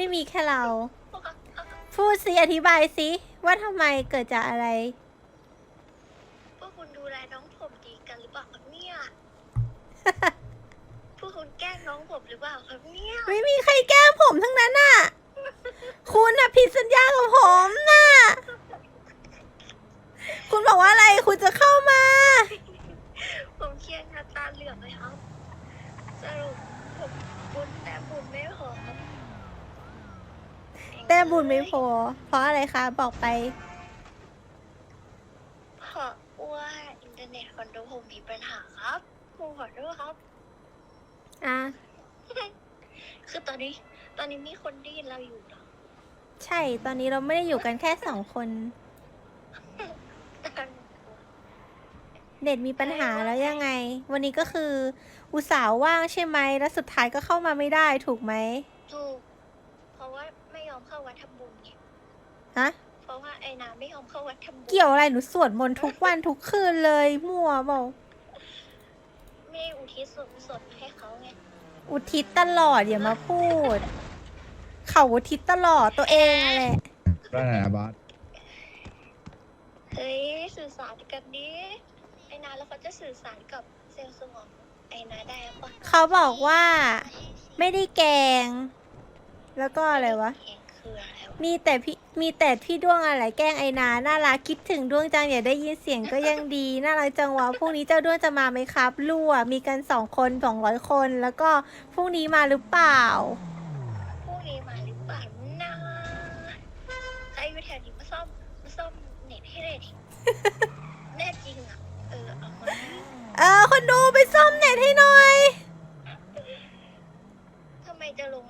ไม่ได้มีแค่เราพวกเราเอ่อพูดสิอธิบายสิว่าทำไมเกิดจากอะไร พวกคุณดูแลน้องผมดีกันหรือเปล่าครับเนี่ย พวกคุณแกล้งน้องผมหรือเปล่าครับเนี่ย ไม่มีใครแกล้งผมทั้งนั้นน่ะ คุณน่ะผิดสัญญากับผมน่ะ คุณบอกว่าอะไรคุณจะเข้ามา ผมเครียดหน้าตาเหลือกเลยครับ สรุปผมบุญแต่บุญไม่พอครับ แต่บุญไม่พอ เพราะอะไรคะ บอกไป เพราะว่าอินเทอร์เน็ตคอนโดผมมีปัญหาครับผมขอโทษครับ อะ คือตอนนี้ ตอนนี้มีคนได้ยินเราอยู่เหรอใช่ ตอนนี้เราไม่ได้อยู่กันแค่สองคนตอนเน็ตมีปัญหาแล้วยังไง วันนี้ก็คือ อุตส่าห์ว่างใช่ไหม แล้วสุดท้ายก็เข้ามาไม่ได้ถูกไหม ถูก เพราะว่าไม่ย อมเข้าวัดทำบุญไงฮะเพราะว่าไอ้น้ำไม่ยอมเข้าวัดทำบุญเกี่ยวอะไรหนูสวดมนต์ทุกวันทุกคืนเลยมั่วเปล่าไม่อุทิศส่วนกุศลให้เขาไงอุทิศตลอดอย่ามาพูด เขาอุทิศตลอดตัวเองแหละว่าไงนะบอสเฮ้ยสื่อสารกันดิไอ้นาแล้วเขาจะสื่อสารกับเซลล์สมองไอ้นาได้ปะเขาบอกว่า ไม่ได้แกล้งแล้วก็อะไรวะเอง คืออะไรวะมีแต่พี่มีแต่พี่ด้วงอะไรแกล้งไอนา น่ารักคิดถึงด้วงจังอย่าได้ยินเสียงก็ยังดี น่ารักจังวะพรุ่งนี้เจ้าด้วงจะมาไหมครับลู่อะมีกันสองคนสองร้อยคน แล้วก็พรุ่งนี้มาหรือเปล่าพวกนี้มาหรือเปล่านะใครอยู่แถวนี้มาซ่อมมาซ่อมเน็ตให้เลยดิ แน่จริงอะ เออเอามาเออคนดูไปซ่อมเน็ตให้หน่อย ทำไมจะลงแล้วง่วงแล้วอะ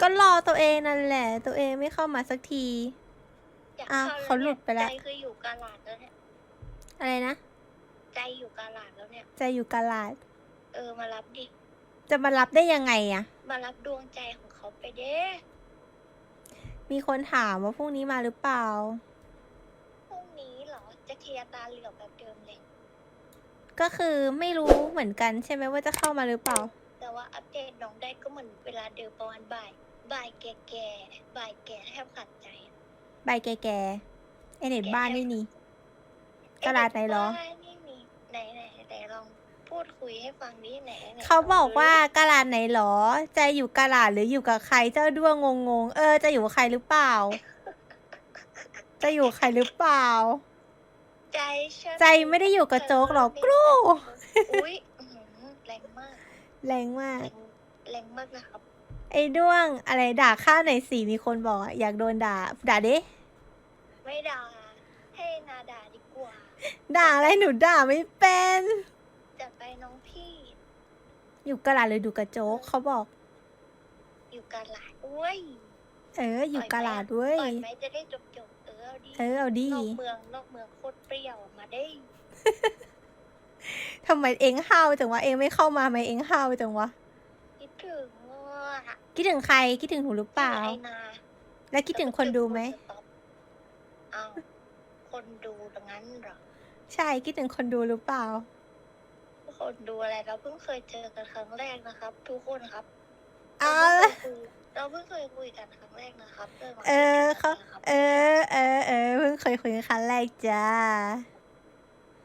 ก็รอตัวเองนั่นแหละ ตัวเองไม่เข้ามาสักที อยากอะเข้าเขาหลุดไปแล้ว ใจคืออยู่กาลาดแล้วเนี่ยอะไรนะ ใจอยู่กาลาดแล้วเนี่ย จะอยู่กาลาด เออมารับดิ จะมารับได้ยังไงอะมารับดวงใจของเขาไปเด้มีคนถามว่าพรุ่งนี้มาหรือเปล่า พรุ่งนี้เหรอจะเคลียร์ตาเหลือกแบบเดิมเลย ก็คือไม่รู้เหมือนกันใช่ไหมว่าจะเข้ามาหรือเปล่า แต่ว่าอัปเดตน้องได้ก็เหมือนเวลาเดิมประมาณบ่าย บ่ายแก่แก่ๆบ่ายแก่แทบขาดใจอะใบแก่ๆไอเน็ตบ้านไม่มีกาลาดไหนเหรอ บ้านนี่มีไหนไหนไหนลองพูดคุยให้ฟังดิไหนไหนเขาบอกลงดูว่ากาลาดไหนหรอ จะอยู่กาลาดหรืออยู่กับใครเจ้าด้วงงงๆเออ จะอยู่กับใครหรือเปล่า จะอยู่กับใครหรือเปล่า ใจฉันใจไม่ได้อยู่กับโจ๊กหรอกกรูอุ้ยอื้อหือแรงมากแรงมาก แรงแรงมากนะครับ ไอ้ด้วงอะไรด่าข้าวไหนอยสีมีคนบอกอะอยากโดนด่า ด่าดิไม่ด่าให้นาด่าดีกว่า ด่าอะไรหนูด่าไม่เป็น จะไปน้องพี่อยู่กาลาดหรืออยู่กับโจ๊กเขาบอก อยู่กาลาดอุ้ยเออ อยู่กาลาดเว้ยปล่อยไหมจะได้จบจบๆเออเอาดิเออเอาดินอกเมืองนอกเมืองโคตรเปรี้ยวอะมาได้ทำไมเอ็งห้าวจังวะเอ็งไม่เข้ามาไหมเอ็งห้าวจังวะคิดถึงว่ะ คิดถึงใครคิดถึงหนูหรือเปล่า ไอ้นาแล้วคิดถึงคนดูไหม อ้าวคนดูดังนั้นเหรอ ใช่คิดถึงคนดูหรือเปล่า คนดูอะไรเราเพิ่งเคยเจอกันครั้งแรกนะครับ ทุกคนครับเอาเราเพิ่งเคยคุยกันครั้งแรกนะครับรื่องของเออที่เขาจอกันนะครับเออเออเออเพิ่งเคยคุยกันครั้งแรกจ้า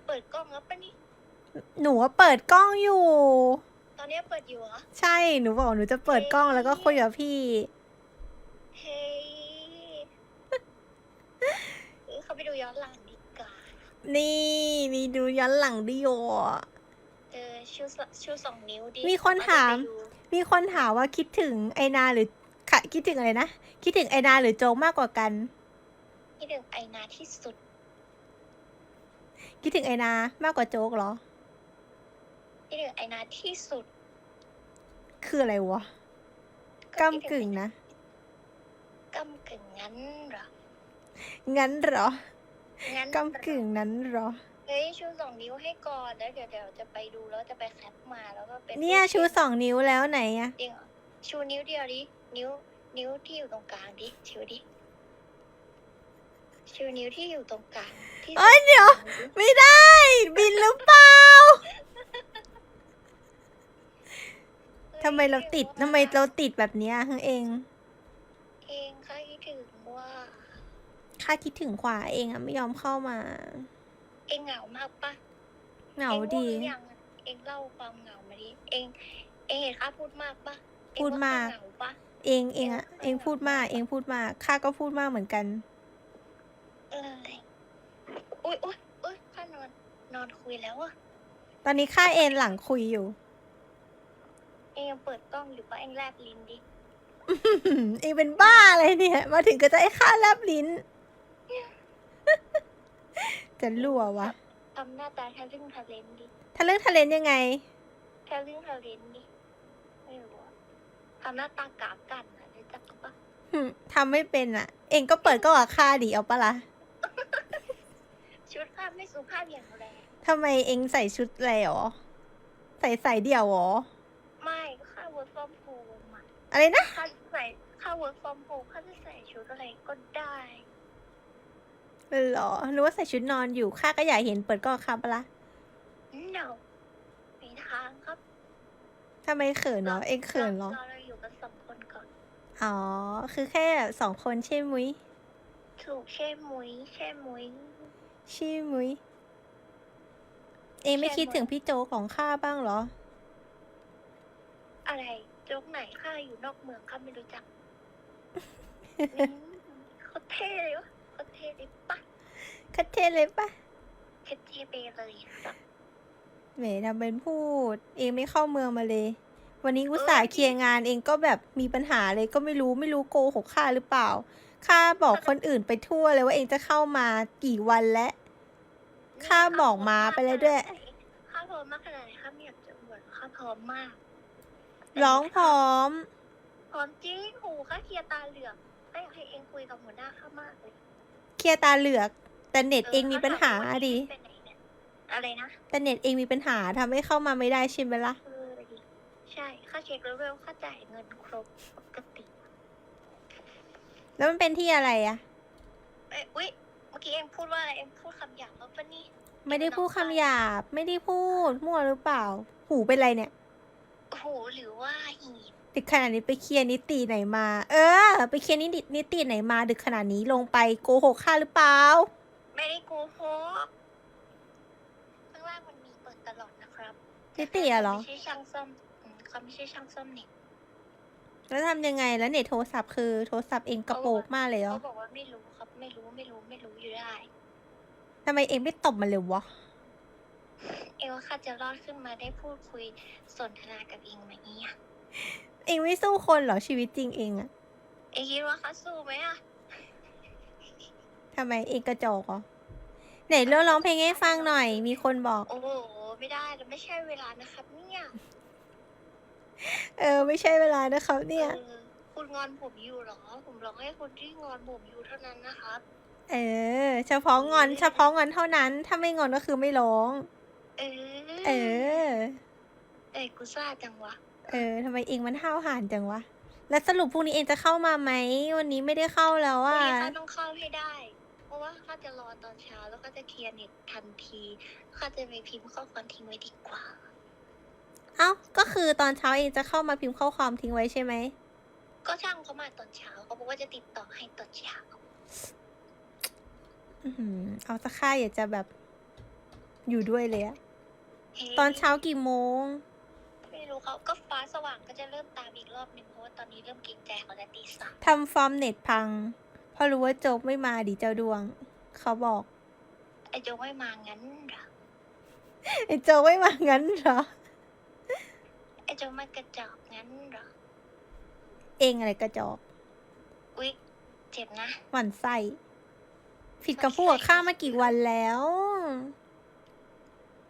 เปิดกล้องแล้วปะนี่หนูว่าเปิดกล้องอยู่ต อนนี้เปิดอยู่เหรอ ใช่ หนูบอกหนูจะเปิดกล้องแล้วก็คุยกับพี่ เฮ้ยเออเขาไปดูย้อนหลังดีกว่า นี่มีดูย้อนหลังดิโอเออชูสชูสองนิ้วดิมีคนถามเอไปดูมีคนถามว่าคิดถึงไอนาหรือค่ะคิดถึงอะไรนะ คิดถึงไอนาหรือโจกมากกว่ากันที่หนึ่งไอนาที่สุด คิดถึงไอนามากกว่าโจ๊กเหรอที่หนึ่งไอนาที่สุด คืออะไรวะก้ากึ่งนะกำกึ่งงั้นเหรอ งั้นเหรองั้นก้ากึ่งนั้นเหรอ เฮ้ยชูสองนิ้วให้ก่อนแล้วเดี๋ยวเดี๋ยวจะไปดูแล้วจะไปแคปมาแล้วก็เป็นเนี่ยรูปชูสองนิ้วแล้วไหนอะจริงเหรอชูนิ้วเดียวดิ นิ้ว นิ้วที่อยู่ตรงกลางดิชูดิชูนิ้วที่อยู่ตรงกลางที่เอ้ยเดี๋ยว ไม่ได้ บินหรือเปล่าำไมเราติดทำไมเราติดแบบเนี้ยทั้งเอง เองข้าคิดถึงว่า ข้าคิดถึงขวาเองอะไม่ยอมเข้ามา เองเหงามากปะเหงาดี เองง่วงหรือยังอะเองเล่าความเหงามาดิเองเองเห็นข้าพูดมากปะเองพูดมาก ว่ข้เหงาปะเองเองอะเองพูดมาก เองพูดมาก ข้าก็พูดมากเหมือนกัน เอออุ้ยอุ้ยอุ้ยข้านอนนอนคุยแล้วอะตอนนี้ข้าเอนหลังคุยอยู่ เองยังเปิดกล้องอยู่ปะเองแลบลิ้นดิเองเป็นบ้าอะไรเนี่ย มาถึงก็จะให้ข้าแลบลิ้น จะรั่ววะทำหน้าตาทะลึ่งทะเลนดิถ้าเรื่องทะเลนยังไง ทะลึ่งทะเลนดิ ไม่รู้อะทำหน้าตากากันอะรู้จักปะหึทำไม่เป็นอะ เองก็เปิดก็ว่าค่าดีเอาปะละ่ะชุดข้าไม่สุภาพอย่างแรงทำไมเองใส่ชุดอะไรหรอ ใส่ใส่เดี่ยวหรอ ไม่ก็ข้า work from home อะอะไรนะข้าใส่ข้า work from home ข้าจะใส่ชุดอะไรก็ได้ เหรอหรือว่าใส่ชุดนอนอยู่ข้าก็อยากเห็นเปิดก็ว่าค่าปะละ่ะ no มีทางครับทำไมเขินเนาะเองเขินเหรอเราเราอยู่กันสองคนก่อน อ๋อ คือแค่สองคนใช่มุ้ยถูกใช่มุ้ยใช่มุ้ยชื่อมุ้ยเองไม่ใช่คิดมุ้ยถึงพี่โจกของข้าบ้างเหรอ อะไร โจ๊กไหนข้าอยู่นอกเมืองข้าไม่รู้จักอืมเขาเท่เลยวะเขาเท่เลยปะคัดเทเลยปะเท่เท่ไปเลยครับแหมทำเป็นพูด เองไม่เข้าเมืองมาเลย วันนี้อุตส่าห์เคลียร์งานเองก็แบบมีปัญหาเลยก็ไม่รู้ไม่รู้โกหกข้าหรือเปล่าข้าบอกคนอื่นไปทั่วเลยว่าเองจะเข้ามากี่วันแล้ว ข้าบอกมาไปแล้วด้วย ข้าพร้อมมากขนาดไหนข้าไม่อยากจะอวดข้าพร้อมมาก ร้องพร้อมพร้อมจริงหูข้าเคลียร์ตาเหลือกข้าอยากให้เองคุยกับหัวหน้าข้ามากเลยเคลียร์ตาเหลือก แต่เน็ตเองมีปัญหาดิไปไหนเนี่ยอะไรนะแต่เน็ตเองมีปัญหาทำให้เข้ามาไม่ได้ใช่ไหมล่ะเออดิใช่ข้าเช็คแล้วเวลข้าจ่ายเงินครบปกติแล้วมันเป็นที่อะไรอะเอ้ยอุ๊ยเมื่อกี้เองพูดว่าอะไรเองพูดคำหยาบแล้วปะนี่ไม่ได้พูดคำหยาบ ไม่ได้พูดมั่วหรือเปล่า หูเป็นไรเนี่ย โอ้โหหรือว่าหีบดึกขนาดนี้ไปเคลียร์นิติไหนมา เออ ไปเคลียร์นิตินิติไหนมา ดึกขนาดนี้ลงไปโกหกข้าหรือเปล่า ไม่ได้โกหกข้างล่างมันมีเปิดตลอดนะครับนิติอะเหรอ ไม่ใช่ช่างซ่อมอืมเขาไม่ใช่ช่างซ่อมเน็ตแล้วทำยังไงแล้วเน็ตโทรศัพท์คือโทรศัพท์เองกระโปกมากเลยเหรอเขาบอกว่าไม่รู้ครับ ไม่รู้ไม่รู้ไม่รู้อยู่ได้ ทำไมเองไม่ตบมันเลยวะ เอว่าข้าจะรอดขึ้นมาได้พูดคุยสนทนากับเองไหมเนี่ยเองไม่สู้คนเหรอชีวิตจริงเองอะเองคิดว่าข้าสู้ไหมอะทำไมเองกระจอกเหรอไหนเรื่องร้องเพลงให้ฟังหน่อย มีคนบอก โอ้โหไม่ได้แล้วไม่ใช่เวลานะครับเนี่ยเออ ไม่ใช่เวลานะครับ เนี่ยเออคุณงอนผมอยู่เหรอ ผมร้องให้คนที่งอนผมอยู่เท่านั้นนะครับ เออ เฉพาะงอนเฉพาะงอนเท่านั้น ถ้าไม่งอนก็คือไม่ร้อง เออ เออเอ้ยกูซ่าจังวะ เออทำไมเองมันห้าวหาญจังวะ แล้วสรุปพรุ่งนี้เองจะเข้ามาไหม วันนี้ไม่ได้เข้าแล้ววันอะนี้ข้าต้องเข้าให้ได้ เพราะว่าข้าจะรอตอนเช้าแล้วก็จะเคลียร์เน็ตทันทีข้าจะไปพิมพ์ข้อความทิ้งไว้ดีกว่า เอ้า ก็คือตอนเช้าเองจะเข้ามาพิมพ์ข้อความทิ้งไว้ใช่ไหม ก็ช่างเขามาตอนเช้าเขาบอกว่าจะติดต่อให้ตอนเช้า อื้อหือเอาสักค่าอยากจะแบบ อยู่ด้วยเลยอะเฮ้ยตอนเช้ากี่โมง ไม่รู้เขาก็ฟ้าสว่างก็จะเริ่มตามอีกรอบหนึ่งเพราะว่าตอนนี้เริ่มเกรงใจเขาแล้วตีสามทำฟอร์มเน็ตพัง เพราะรู้ว่าโจ๊กไม่มาดิเจ้าดวง เขาบอก ไอ้โจงไม่มางั้นเหรอไอ้โจ๊กไม่มางั้นเหรอ ไอ้โจงไม่กระจอกงั้นเหรอเองอะไรกระจอกอุ๊ยเจ็บนะ หวั่นไส้ผิดกับพวกข้ามากี่วันแล้ว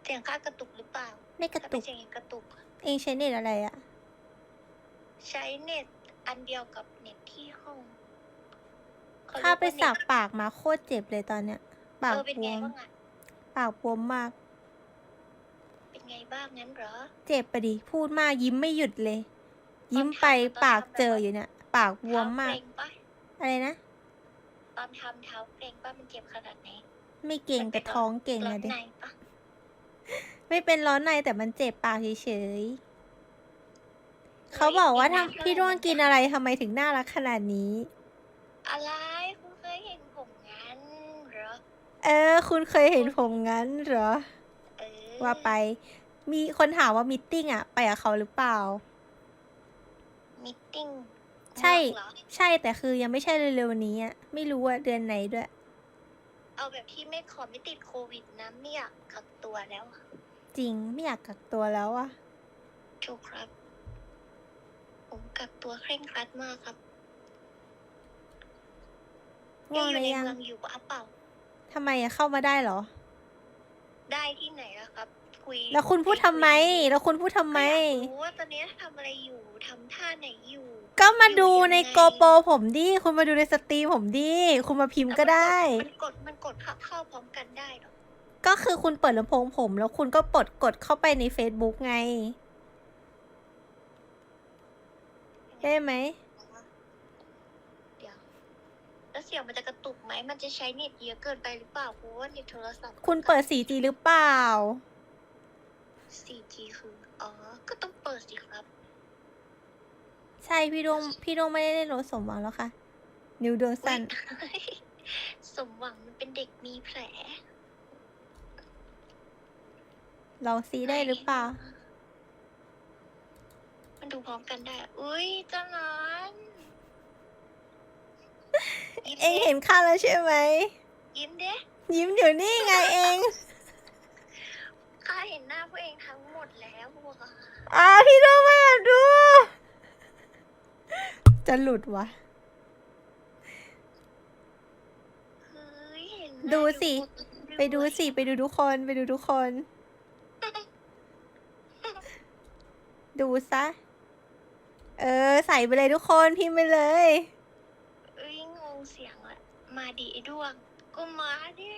เสียงข้ากระตุกหรือเปล่าไม่กระถ้าตุเป็นกเสียงกระตุกอะเองใช้เน็ตอะไรอะ ใช้เน็ตอันเดียวกับเน็ตที่ห้องเขข้าไปเรียกว่สักเน็ตปากมาโคตรเจ็บเลยตอนเนี้ย ปากเออเป็นบไงวมบ้างอะปากบวมมาก เป็นไงบ้างงั้นเหรอ เจ็บปะดิ พูดมากยิ้มไม่หยุดเลย ยิ้มไปตอนทำปากตอนทำเจอแบบว่า อยู่เนี่ย ปากบวมมากเท้เกรงปะอะไรนะ ตอนทำเท้าเกรงปะมันเจ็บขนาดไหนไม่เก่งมันแต่เป็นท้องเก่งร้ออะนดิในปะ ไม่เป็นร้อนในแต่มันเจ็บปากเฉยๆเขาบอกว่าฮ้ยทำพี่ด้วงกินอะไรทำไมถึงน่ารักขนาดนี้ อะไรคุณเคยเห็นผมงั้นเหรอ เออ คุณเคยเห็นผมงั้นเหรอ เออว่าไป มีคนถามว่ามิทติ้งอะไปกับเขาหรือเปล่า มิทติ้งใช่เหรอ ใช่แต่คือยังไม่ใช่เร็วๆนี้อะไม่รู้ว่าเดือนไหนด้วย เอาแบบที่ไม่ขอไม่ติดโควิดนะไม่อยากกักตัวแล้วอะจริงไม่อยากกักตัวแล้วอะถูกครับ ผมกักตัวเคร่งครัดมากครับง่วงอหรืยู่ในอยังเมืองอยู่ปะเปล่า ทำไมอะเข้ามาได้เหรอ ได้ที่ไหนอะครับ คุยแล้วคุณพูดทำไม แล้วคุณพูดทำไม ก็อยากรู้ว่าตอนนี้ทำอะไรอยู่ทำท่าไหนอยู่ ก็มาดูอยู่ยังในไงโกโปรผมดิ คุณมาดูในสตรีมผมดิ คุณมาพิมพ์ก็ได้ มันกดมันกดเข้าเข้าพร้อมกันได้เหรอก็คือคุณเปิดลำโพงผม แล้วคุณก็ปลดกดเข้าไปใน Facebook ไง ได้ไหม เดี๋ยวแล้วเสียงมันจะกระตุกไหม มันจะใช้เน็ตเยอะเกินไปหรือเปล่าเพราะว่าเน็ตโทรศัพท์คุณเปิด 4G หรือเปล่า 4G คือ อ๋อ ก็ต้องเปิดสิครับ ใช่พี่ดวงพี่ดวงไม่ได้เล่นรถสมหวังแล้วค่ะ นิ้วดวงสั้นอุ๊ยสมหวังมันเป็นเด็กมีแผลลองซีได้หรือเปล่า มันดูพร้อมกันได้ อุ้ยเจ้าหนอนยิ้มเองเด้เห็นข้าแล้วใช่ไหม ยิ้มเด้ยิ้มอยู่นี่ไงเองข้าเห็นหน้าพวกเองทั้งหมดแล้วว่ะอ่าพี่ดวงไม่อยากดู จะหลุดวะ เฮ้ยเห็นหน้าดูสิ อยู่ไปดูสิ ไปดูทุกคน ไปดูทุกคน ดูซะ เออ ใส่ไปเลยทุกคนพิมพ์ไปเลย เอ้ยงงเสียงอะมาดีไอ้ด้วงก็มาดิ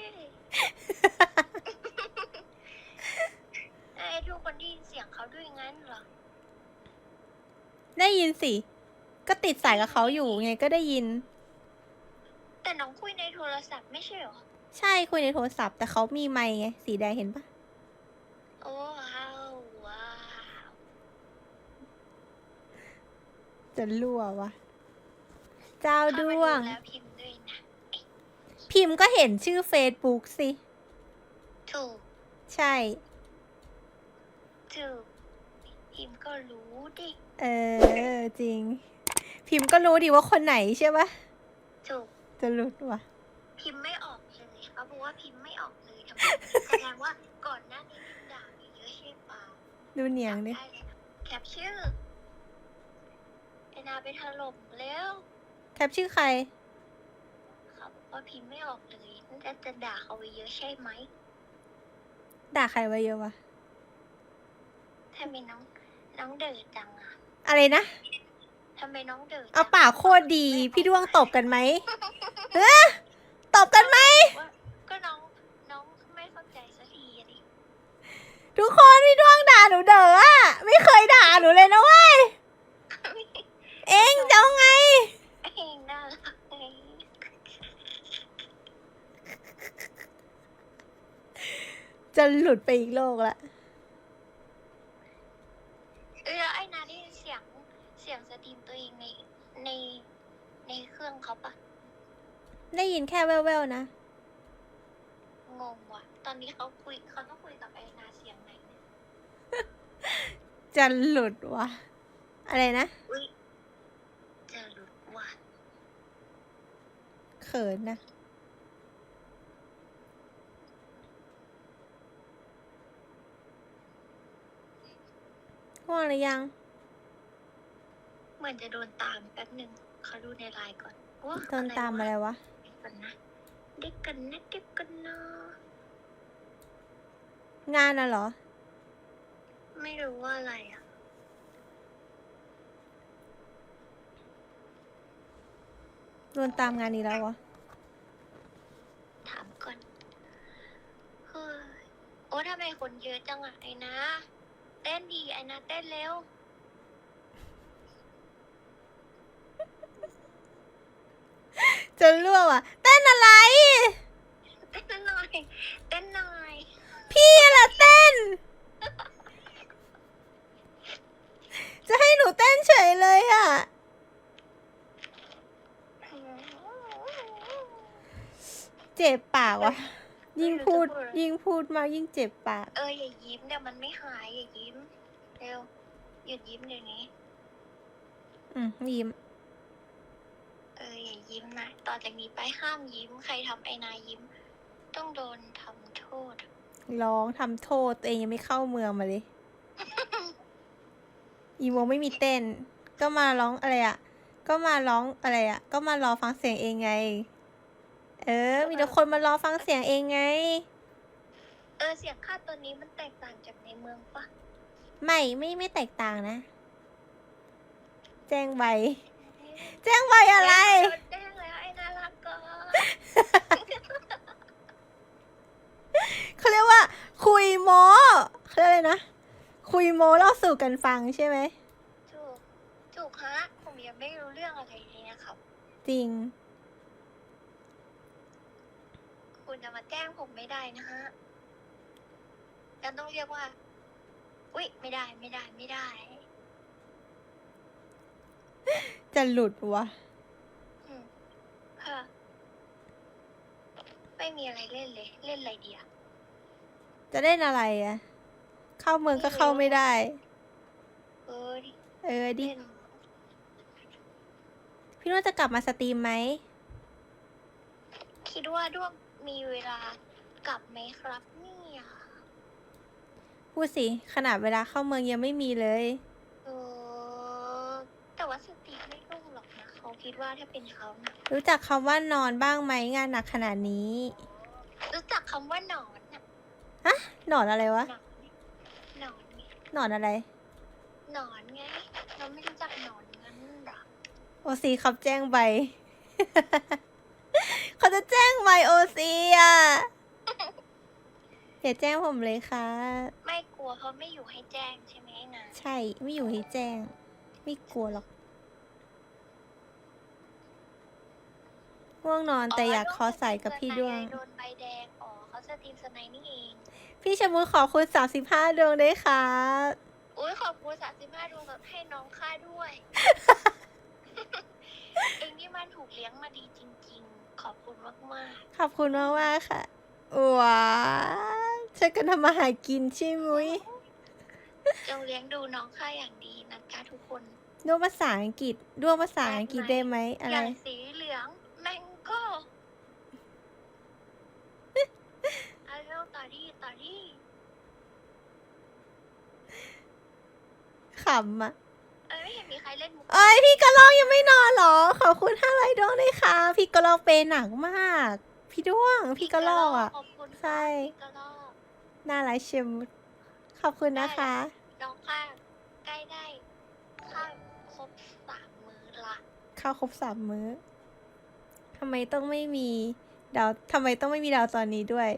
ไอ้ทุกคนได้ยินเสียงเขาด้วยงั้นเหรอ ได้ยินสิ ก็ติดสายกับเขาอยู่ไงก็ได้ยิน แต่น้องคุยในโทรศัพท์ไม่ใช่เหรอ ใช่คุยในโทรศัพท์ แต่เขามีไมค์ไงสีแดงเห็นปะโอ้ว้าวว้าวจะรั่ววะเจ้าเข้าดมาวงแล้วพิมพ์ด้วยนะ พิมพ์ก็เห็นชื่อเฟซบุ๊กสิ ถูก ใช่ ถูกพิมพ์ก็รู้ดิ เออ จริง พิมพ์ก็รู้ดีว่าคนไหนใช่ปะถูกจะหลุดวะพิมพ์ไม่ออกเลยเขาบอกว่าพิมพ์ไม่ออกเลยทำไมแสดงว่าก่อนหน้านี้พิมพ์ด่าไปเยอะใช่เปล่าดูเหนียงดิจำได้เลยนะแคปชื่อไอนาไปถล่มแล้วแคปชื่อใครเขาบอกว่าพิมพ์ไม่ออกเลยน่าจะจะด่าเขาไปเยอะใช่ไหมด่าใครไว้เยอะวะทำไมน้องน้องเดิดจังอะอะไรนะ ทำไมน้องเดิดเอาจังปากโคตรดี พี่ดวงตบกันไหมเฮ้ตบกันไหม ว่าก็น้องน้องไม่เข้าใจสักทีอะดิทุกคนพี่ดวงด่าหนูเด้ออะไม่เคยด่าหนูเลยนะเว้ย เอ็งจะเอาไง เองน่ารักไงจะหลุดไปอีกโลกละ เออแล้วไอ้นาได้ยินเสียงเสียงสตรีมตัวเองในในในเครื่องเขาปะ ได้ยิน แค่แว่วๆนะ งงว่ะ ตอนนี้เขาคุยเขาต้องคุยกับไอ้นาเสียงไหนเนี่ยจะหลุดวะอะไรนะอุ้ยจะหลุดว่ะเขินนะว่างหรือยัง เหมือนจะโดนตามแป๊บหนึ่งเขาดูในไลน์ก่อนว้โดนตามอะไรวะเด็ กกันนะเด็กกันนะเด็กกันนะงานน่ะเหรอ ไม่รู้ว่าอะไรอะ โดนตามงานนี้แล้ววะถามก่อนเฮ้ยโอ้ทำไมคนเยอะจังอะไอ้นะ เต้นดีไอ้นะเต้นเร็ว จะรั่วว่ะเต้นอะไร เต้นหน่อยเต้นหน่อยพี่ล่ะเต้น จะให้หนูเต้นเฉยเลยอะ เจ็บปากว่ะ ยิ่งพูด ยิ่งพูดมายิ่งเจ็บปาก เอออย่ายิ้มเดี๋ยวมันไม่หายอย่ายิ้ม เร็วหยุดยิ้มเดี๋ยวนี้ อืมยิ้ม เอออย่ายิ้มนะต่อจากนี้ไปห้ามยิ้ม ใครทำไอ้นายยิ้ม ต้องโดนทำโทษ ร้องทำโทษตัวเองยังไม่เข้าเมืองมาเลยอีโมไม่มีเต้น ก็มาร้องอะไรอะก็มาร้องอะไรอะก็มารอฟังเสียงเองไง เออ มีแต่คนมารอฟังเสียงเองไง เออเสียงข้าตัวนี้มันแตกต่างจากในเมืองปะไม่ไม่ไม่แตกต่างนะ แจ้งใบ แจ้งใบอะไรโดนแจ้งแล้วไอ้น่ารักก็เขาเรียกว่า คุยโมเขาเรียกอะไรนะ คุยโมเล่าสู่กันฟังใช่ไหมถูกถูกฮะผมยังไม่รู้เรื่องอะไรเลยนะครับ จริง คุณจะมาแจ้งผมไม่ได้นะฮะกันต้องเรียกว่า อุ๊ย ไม่ได้ไม่ได้ไม่ได้ จะหลุดวะ อืมเฮ้อไม่มีอะไรเล่นเลย เล่นอะไรเดียวจะเล่นอะไรอะ เข้าเมืองก็เข้าไม่ได้ เออดิเออดิ เล่นพี่นุ่นจะกลับมาสตรีมไหม คิดว่าด้วงมีเวลากลับไหมครับ เนี่ยพูดสิ ขนาดเวลาเข้าเมืองยังไม่มีเลย เออแต่ว่าสติไม่รุ่งหรอกนะ เขาคิดว่าถ้าเป็นเขานะรู้จักคำว่านอนบ้างไหมงานหนักขนาดนี้รู้จักคำว่าหนอนนะหนอนอะไรวะ หนอนหนอนไงหนอนอะไร หนอนไง เราไม่รู้จักหนอนงั้นหรอโอซีครับแจ้งใบ เขาจะแจ้งใบโอซีอะอย่าแจ้งผมเลยค่ะ ไม่กลัวเขาไม่อยู่ให้แจ้งใช่ไหมนะ ใช่ไม่อยู่ให้แจ้ง ไม่กลัวหรอก ง่วงนอนแต่อยากคอใส่กับพี่ดวง โดนใบแดงอ๋อเขาสตรีมสไนด์นี่เอง พี่ชะมูขอคุณสามสิบห้าดวงด้วยค่ะอุ้ยขอบคุณสามสิบห้าดวงแบบให้น้องค่าด้วย เองนี่มันถูกเลี้ยงมาดีจริง ๆ ขอบคุณมากขอบคุณมากมากๆค่ะว้าช่วยกันทำมาหากินใช่มุ้ยๆจงเลี้ยงดูน้องค่าอย่างดีนะจ๊ะทุกคน ด้วงภาษาอังกฤษด้วงภาษาอังกฤษได้ไหมอะอไร ย่างสีเหลืองแมงโก้ เอาเร็วต่อดีต่อดี ขำอะ เอ้ยไม่เห็นมีใครเล่นมุกเอ้ยพี่กระลอกยังไม่นอนเหรอ ขอบคุณห้าร้อยดวงด้วยค่ะ พี่กระลอกเปย์หนักมาก พี่ด้วง พี่กระลอกอะขอบคุณใช่ พี่กระลอก น่ารักเชิมขอบคุณนะคะ น้องข้าใกล้ได้ข้าวครบสามมื้อละข้าวครบสามมื้อทำไมต้องไม่มีดาวทำไมต้องไม่มีดาวตอนนี้ด้วย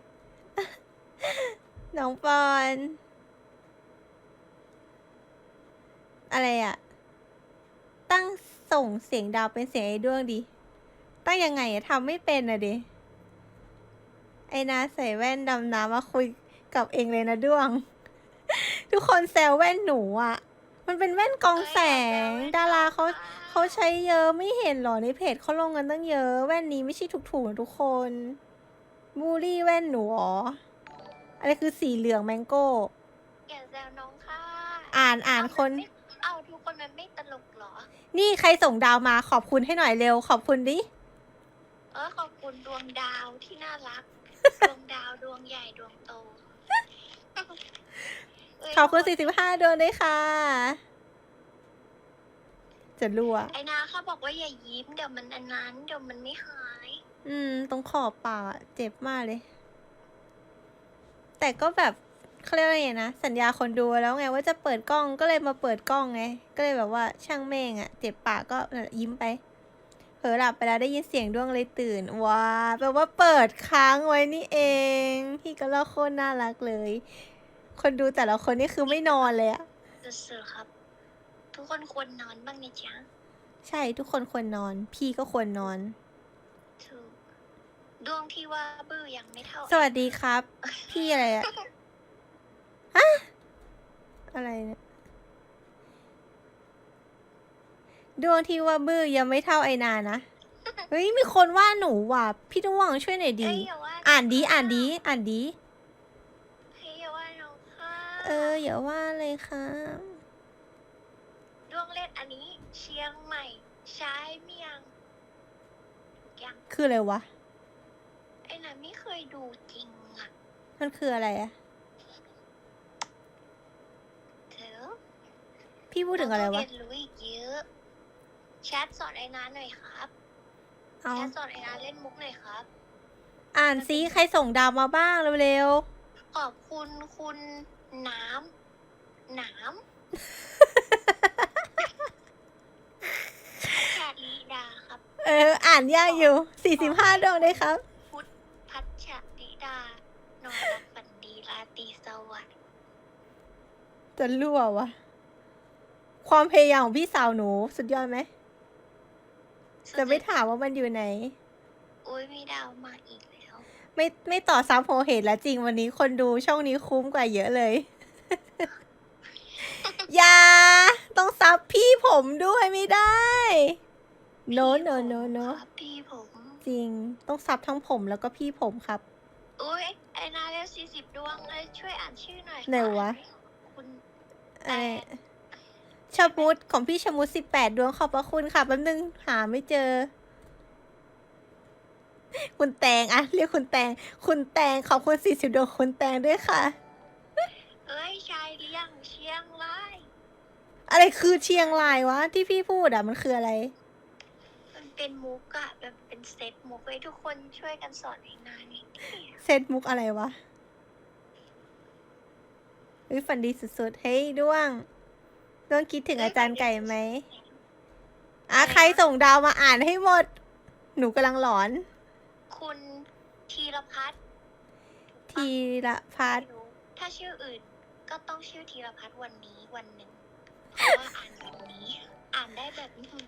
น้องปอน อะไรอะตั้งส่งเสียงดาวเป็นเสียงไอ้ด้วงดิ ตั้งยังไงอะทำไม่เป็นอะดิ ไอ้นาใส่แว่นดำน้ำมาคุยกับเองเลยนะด้วง ทุกคนแซวแว่นหนูอะมันเป็นแว่นกรองแสง ดาราเขาเขาใช้เยอะไม่เห็นหรอในเพจเขาลงกันตั้งเยอะ แว่นนี้ไม่ใช่ถูกๆนะทุกคนบูลลี่แว่นหนูเหรออะไรคือสีเหลืองแมงโก้อย่าแซวน้องข้าอ่านอ่านคนเอาทุกคน มันไม่ตลกเหรอ นี่ใครส่งดาวมาขอบคุณให้หน่อยเร็ว ขอบคุณดิ เออขอบคุณดวงดาวที่น่ารัก ดวงดาวดวงใหญ่ดวงโตเยขอบคุณ 45ดวงด้วยค่ะ จะรั่ว ไอ้นาเขาบอกว่าอย่ายิ้มเดี๋ยวมันอันนั้นเดี๋ยวมันไม่หาย อืม ตรงขอบปากอะเจ็บมากเลย แต่ก็แบบ เขาเรียกว่าไงนะ สัญญาคนดูแล้วไงว่าจะเปิดกล้องก็เลยมาเปิดกล้องไง ก็เลยแบบว่าช่างแม่งอะเจ็บปากก็นั่นแหละยิ้มไป เผลอหลับไปแล้วได้ยินเสียงด้วงเลยตื่น ว้าแปลว่าเปิดค้างไว้นี่เอง พี่ก็เล่าโคตรน่ารักเลย คนดูแต่ละคนนี่คือไม่นอนเลยอะสุดๆครับ ทุกคนควรนอนบ้างนะจ๊ะใช่ทุกคนควรนอน พี่ก็ควรนอนถูกดวงที่ว่าบื้อยังไม่เท่า สวัสดีครับ พี่อะไรอะ ฮะอะไรเนี่ยดวงที่ว่าบื้อยังไม่เท่าไอนานะ เฮ้ย มีคนว่าหนูว่ะ พี่ดวงช่วยหน่อยเอ้ดียอย่าว่าอ่านดี อ่านดี อ่านดีพี่อย่าว่าน้องค่ะเออ อย่าว่าเลยครับดวงเล่นอันนี้ เชียงใหม่ใช้เมียงถูกยังคืออะไรวะ ไอ้น่ะไม่เคยดูจริงอะ มันคืออะไรอะ เธอ พี่พูดถึงอะไรต้วะ เรียนรู้อีกเยอะ แชทสอนไอ้นาหน่อยครับ เอาแชทสอนไอ้นาเล่นมุกหน่อยครับ อ่านซิใครส่งดาวมาบ้างเร็วขอบคุณคุณน้ำหนามแคลีดาครับ ๆ เออ อ่านยากอยู่สี่สิบห้าดวงเลยครับ พุทธพัชริดา นอนหลับฝันดีราตรีสวัสดิ์จะรั่ววะ ความพยายามของพี่สาวหนู สุดยอดไหมจะไม่ถามว่ามันอยู่ไหน โอ้ยมีดาวมาอีกแล้ว ไม่ไม่ต่อซับโฮเหตุแล้วจริงวันนี้คนดูช่องนี้คุ้มกว่าเยอะเลย อย่า ต้องซับพี่ผมด้วยไม่ได้ โนโนโนโนครับพี่ผมจริง ต้องซับทั้งผมแล้วก็พี่ผมครับ อุ้ยไอนาเร็วสี่สิบดวงเลยช่วยอ่านชื่อหน่อยไหนวะ คุณเออ ชามุดของพี่ชามุดสิบแปดดวงขอบพระคุณค่ะแป๊บนึงหาไม่เจอ คุณแตงอะเรียกคุณแตง คุณแตงขอบคุณสี่สิบดวงคุณแตงด้วยค่ะ เอ้ยชายเลี้ยงเชียงราย อะไรคือเชียงรายวะที่พี่พูดอะมันคืออะไร มันเป็นมุกอะแบบเป็นเซตมุกไว้ทุกคนช่วยกันสอนไอ้นานี่เซตมุกอะไรวะเฮ้ยฝันดีสุดๆเฮ้ยด้วง ด้วงคิดถึงอาจารย์ไก่ไหมอะใครส่งดาวมาอ่านให้หมด หนูกำลังหลอน คุณธีรพัฒน์ทีละพัดไม่รู้ถ้าชื่ออื่นก็ต้องชื่อธีรพัฒน์วันนี้วันหนึ่งเพราะว่าอ่านแบบนี้ อ่านได้แบบนี้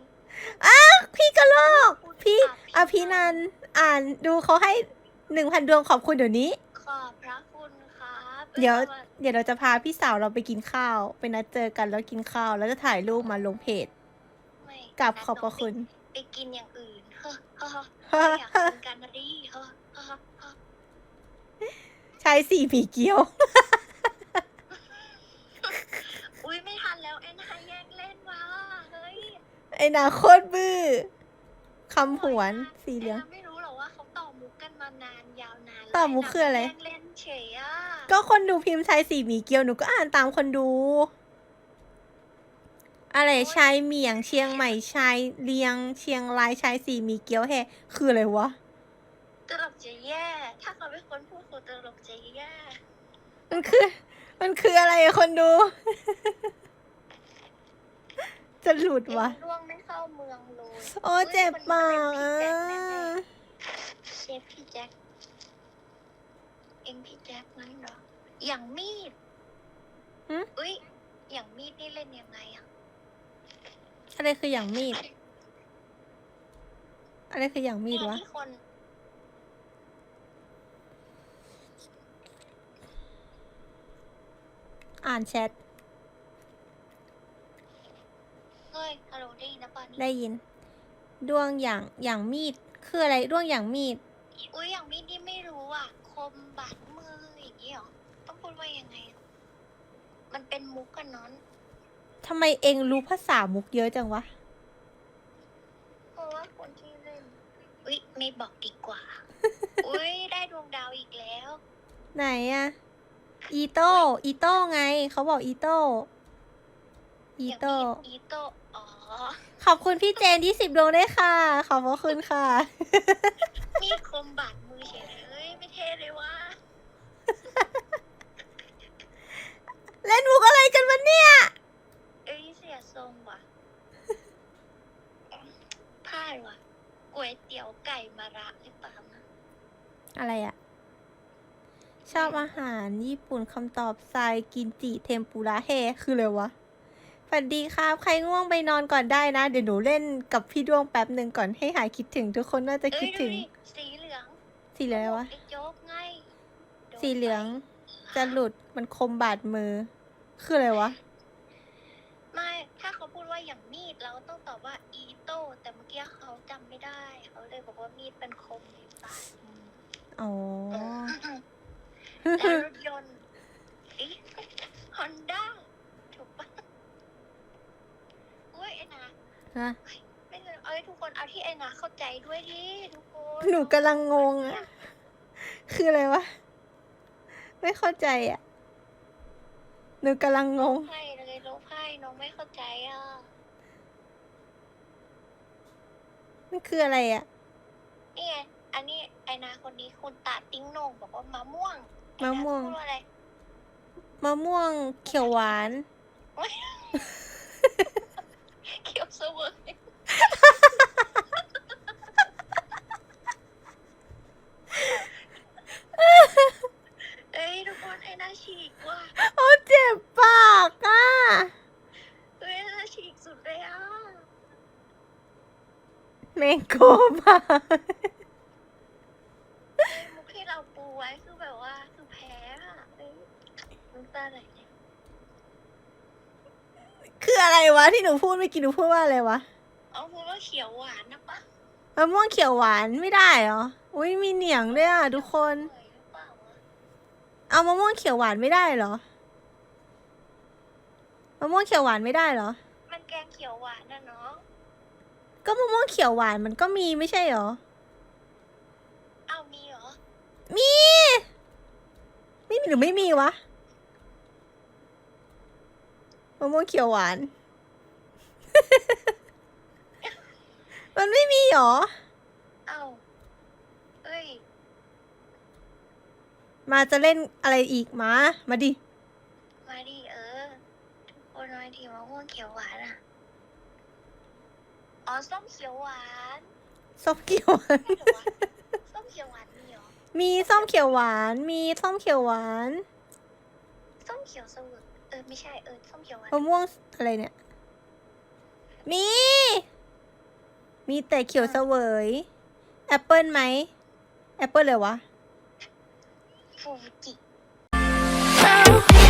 พี่กระโลก พี่อภินันท์อ่านดูเขาให้หนึ่งพันดวงขอบคุณเดี๋ยวนี้ ขอบพระคุณครับ เดี๋ยวอ้สสเดี๋ยวเราจะพาพี่สาวเราไปกินข้าวไปนัดเจอกันแล้วกินข้าว แล้วจะถ่ายรูปมาลงเพจ ไม่กับนัดขอบพระคุณน้องไปไปกินอย่างอื่นเฮ้อเฮ้อเฮ้อไม่อยากกินกันนะดิเฮ้อเฮ้อเฮ้อชายสี่ผีเกี้ยว อุ้ยไม่ทันแล้วไอ้นายแย่งเล่นว่ะเฮ้ยไอ้นาโคตรบื้อคำผวนสีเหลือง ไนาไม่รู้หรอกว่าเขาต่อมุกกันมานานยาวนานแล้วต่อมุกคืออะไรแย่งเล่น เฉยอะก็คนดูพิมพ์ชายสี่หมีเกียวหนูก็อ่านตามคนดู อะไรชายเหมียงเชียงใหม่ชายเลียงเชียงรายชายสี่หมีเกียวแฮคืออะไรวะตลกจะแย่ ถ้าเขาเป็นคนพูดคนตลกจะแย่ มันคือ มันคืออะไรอะคนดู จะหลุดเอ็วะงล่วงไม่เข้าเมืองเลยโอ้เจ็บปากอะเชฟพี่แจ็คเอ็ งพี่แจ็คนั่นเหรอ อย่างมีดหึ อุ้ย อย่างมีดนี่เล่นยังไงอะ อะไรคืออย่างมีด อะไรคืออย่างมีดวะ ที่คนอ่านแชท เฮ้ยฮัลโหลได้ยินนะป่ะนี่ได้ยิน ดวงอย่างอย่างมีด คืออะไรดวงอย่างมีด อุ้ยอย่างมีดนี่ไม่รู้อะค มบาดมืออย่างนี้เหรอ ต้องพูดว่ายังไงอะมันเป็นมุกกันนอนทำไมเองรู้ภาษามุกเยอะจังวะ เพราะว่าคนที่เล่นอุ้ยไม่บอกดีกว่า อุ้ยได้ดวงดาวอีกแล้ว ไหนอะอีโต้อีโต้ไง เขาบอกอีโต้อีโต้อย่างมีอีโต้อ๋อ ขอบคุณพี่เจนที่สิบดวงด้วยค่ะ ขอบพระคุณค่ะ มีดคมบาด เล่นมุกอะไรกันวะเนี่ย เอ้ยเสียทรงว่ะพลาดว่ะก๋วยเตี๋ยวไก่มะระหรือเปล่านะอะไรอะชอบอาหารญี่ปุ่นคำตอบไซกินจิเทมปุระเฮคืออะไรวะฝันดีครับ ใครง่วงไปนอนก่อนได้นะ เดี๋ยวหนูเล่นกับพี่ดวงแป๊บหนึ่งก่อนให้หายคิดถึง ทุกคนน่าจะเอ้คิยดดูถึงดิสีเหลืองสีเหลืองอะไรวะ ไอ้โจ๊กไงโดนสีเหลือง ไป จะหลุดมันคมบาดมือ คืออะไรวะ ไม่ ถ้าเขาพูดว่าอย่างมีดเราก็ต้องตอบว่าอีโต้แต่เมื่อกี้เขาจำไม่ได้ เขาเลยบอกว่ามีดเป็นคมในปากอืมอ๋อแล้วรถยนต์ฮอนด้าถูกปะโอ้ยไอ้นาฮะไม่เคยเอ้ยทุกคนเอาที่ไอ้นาเข้าใจด้วยดิทุกคน หนูกำลังงงอะ คืออะไรวะ ไม่เข้าใจอะหนูกำลังงง ไพ่เลยลบไพ่น้องไม่เข้าใจอะมันคืออะไรอะนี่ไงอันนี้ไอ้นาคนนี้คุณตาติ้งโหนงบอกว่ามะม่วงไอ้มะนาม่วง พูดว่าอะไรมะม่วงเขียวหวาน เขียวเสวยเอ้ยทุกคนไอ้นาฉีกว่ะ โอ้เจ็บปากอะ เอ้ยไอ้นาฉีกสุดเลยอะ แมงโกปาก เอ้ย มุกที่เราปูไว้คือแบบว่าคือแพ้อะเอ้ยน้ำตาไหลเลยคืออะไรวะที่หนูพูดเมื่อกี้หนูพูดว่าอะไรวะเอาพูดว่าเขียวหวานนะปะมะม่วงเขียวหวานไม่ได้เหรอ อุ้ยมีเหนียงด้วยอะทุกคนเอ่ยหรือเปล่าวะเอามะม่วงเขียวหวานไม่ได้เหรอ มะม่วงเขียวหวานไม่ได้เหรอ มันแกงเขียวหวานนะเนาะ ก็มะม่วงเขียวหวานมันก็มีไม่ใช่เหรอเอามีเหรอ มี ไม่มีหรือไม่มีวะมะม่วงเขียวหวาน มันไม่มีเหรอเอาเอ้ย มาจะเล่นอะไรอีกมา มาดิ มาดิเออทุกคนมาดิมะม่วงเขียวหวานอะ อ๋อส้มเขียวหวานส้มเขียวหวานใช่เหรอวะส้มเขียวหวานมีเหรอ มีส้มเขียวหวาน มีส้มเขียวหวาน ส้มเขียวสวกเออไม่ใช่เออส้มเขียวหวานมะม่วงอะไรเนี่ย มี มีแต่เขียวเสวยแอปเปิลไหมแอปเปิลเลยวะฟูจิ Oh